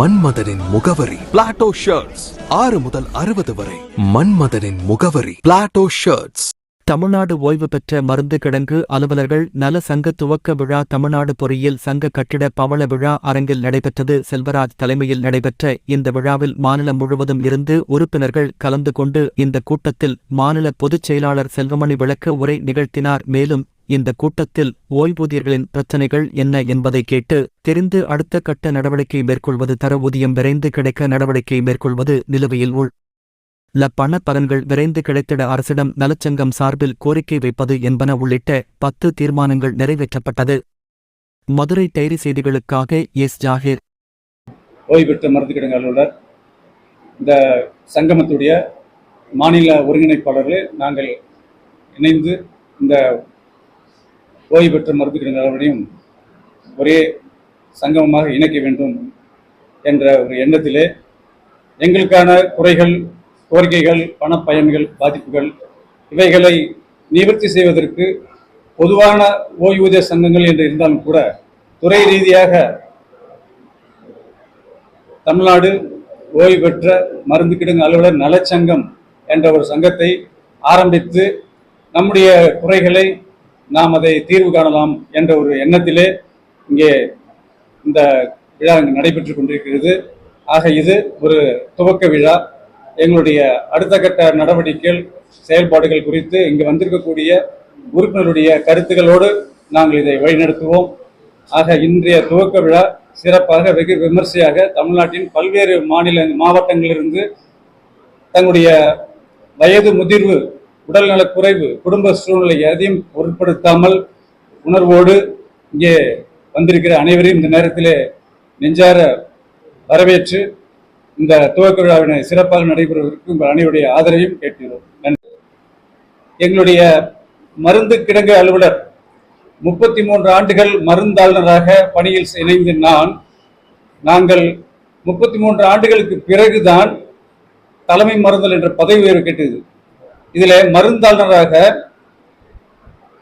மன்மதனின் முகவரி. Plato shirts ஆறு முதல் அறுபது வரை. மன்மதனின் முகவரி. பிளாட்டோ ஷர்ட்ஸ் தமிழ்நாடு ஓய்வு பெற்ற மருந்து கிடங்கு அலுவலர்கள் நல சங்க துவக்க விழா தமிழ்நாடு பொறியியல் சங்க கட்டிட பவள விழா அரங்கில் நடைபெற்றது. செல்வராஜ் தலைமையில் நடைபெற்ற இந்த விழாவில் மாநிலம் முழுவதும் இருந்து உறுப்பினர்கள் கலந்து கொண்டு இந்த கூட்டத்தில் மாநில பொதுச் செயலாளர் செல்வமணி விளக்க உரை நிகழ்த்தினார். மேலும் இந்த கூட்டத்தில் ஓய்வூதியர்களின் பிரச்சினைகள் என்ன என்பதை கேட்டு தெரிந்து அடுத்த கட்ட நடவடிக்கை மேற்கொள்வது தர ஊதியம் விரைந்து கிடைக்க நடவடிக்கை மேற்கொள்வது நிலுவையில் உள் ல பண பலன்கள் விரைந்து கிடைத்திட அரசிடம் நலச்சங்கம் சார்பில் கோரிக்கை வைப்பது என்பன உள்ளிட்ட பத்து தீர்மானங்கள் நிறைவேற்றப்பட்டது. மதுரை டைரி செய்திகளுக்காக எஸ் ஜாகிர். ஓய்வு பெற்ற மருந்து அலுவலர். இந்த சங்கமத்துடைய மாநில ஒருங்கிணைப்பாளர்கள் நாங்கள் இணைந்து இந்த ஓய்வு பெற்ற மருந்து நிறுவனையும் ஒரே சங்கமமாக இணைக்க வேண்டும் என்ற ஒரு எண்ணத்திலே எங்களுக்கான குறைகள் கோரிக்கைகள் பணப்பயன்கள் பாதிப்புகள் இவைகளை நிவர்த்தி செய்வதற்கு பொதுவான ஓய்வூதிய சங்கங்கள் என்று இருந்தாலும் கூட துறை ரீதியாக தமிழ்நாடு ஓய்வு பெற்ற மருந்து கிடங்கு அலுவலர் நலச்சங்கம் என்ற ஒரு சங்கத்தை ஆரம்பித்து நம்முடைய குறைகளை நாம் அதை தீர்வு காணலாம் என்ற ஒரு எண்ணத்திலே இங்கே இந்த விழா இங்கு நடைபெற்று கொண்டிருக்கிறது. ஆக இது ஒரு துவக்க விழா. எங்களுடைய அடுத்த கட்ட நடவடிக்கைகள் செயல்பாடுகள் குறித்து இங்கு வந்திருக்கக்கூடிய உறுப்பினருடைய கருத்துக்களோடு நாங்கள் இதை வழிநடத்துவோம். ஆக இன்றைய துவக்க விழா சிறப்பாக வெகு விமர்சையாக தமிழ்நாட்டின் பல்வேறு மாநில மாவட்டங்களிலிருந்து தங்களுடைய வயது முதிர்வு உடல்நலக் குறைவு குடும்ப சூழ்நிலை எதையும் பொருட்படுத்தாமல் உணர்வோடு இங்கே வந்திருக்கிற அனைவரையும் இந்த நேரத்திலே நெஞ்சார வரவேற்று இந்த துவக்க விழாவினை சிறப்பாக நடைபெறுவதற்கு உங்கள் அனைவருடைய ஆதரவையும் கேட்கிறோம் நன்றி. எங்களுடைய மருந்து கிடங்கு அலுவலர் முப்பத்தி மூன்று ஆண்டுகள் மருந்தாளுநராக பணியில் இணைந்த நான் நாங்கள் முப்பத்தி மூன்று ஆண்டுகளுக்கு பிறகுதான் தலைமை மருந்தல் என்ற பதவி உயர்வு கேட்டது. இதில் மருந்தாளராக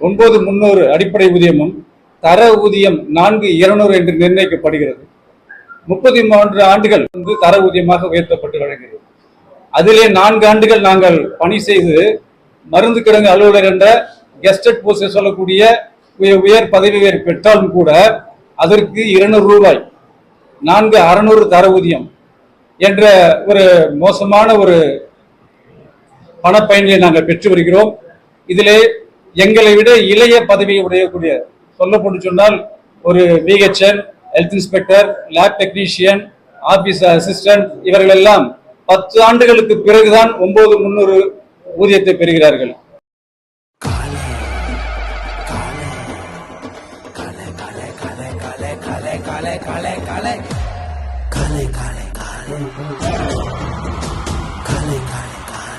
ஒன்பது முன்னூறு அடிப்படை ஊதியமும் தர ஊதியம் நான்கு இருநூறு என்று நிர்ணயிக்கப்படுகிறது. முப்பத்தி மூன்று ஆண்டுகள் வந்து தர ஊதியமாக உயர்த்தப்பட்டு வழங்குகிறது அதிலே நான்கு ஆண்டுகள் நாங்கள் பணி செய்து மருந்து கிடங்கு அலுவலர் என்ற கெஸ்டட் போஸ்ட் சொல்லக்கூடிய உயர் பதவி உயர் பெற்றாலும் கூட அதற்கு இருநூறு ரூபாய் நான்கு அறுநூறு தர ஊதியம் என்ற ஒரு மோசமான ஒரு பணப்பயன்களை நாங்கள் பெற்று வருகிறோம் இதிலே எங்களை விட இளைய பதவியை உடையக்கூடிய சொல்லப்பட்டு சொன்னால் ஒரு VHN health inspector lab technician office assistant இவர்கள் எல்லாம் பத்து ஆண்டுகளுக்கு பிறகுதான் ஒன்பது முன்னூறு ஊதியத்தை பெறுகிறார்கள்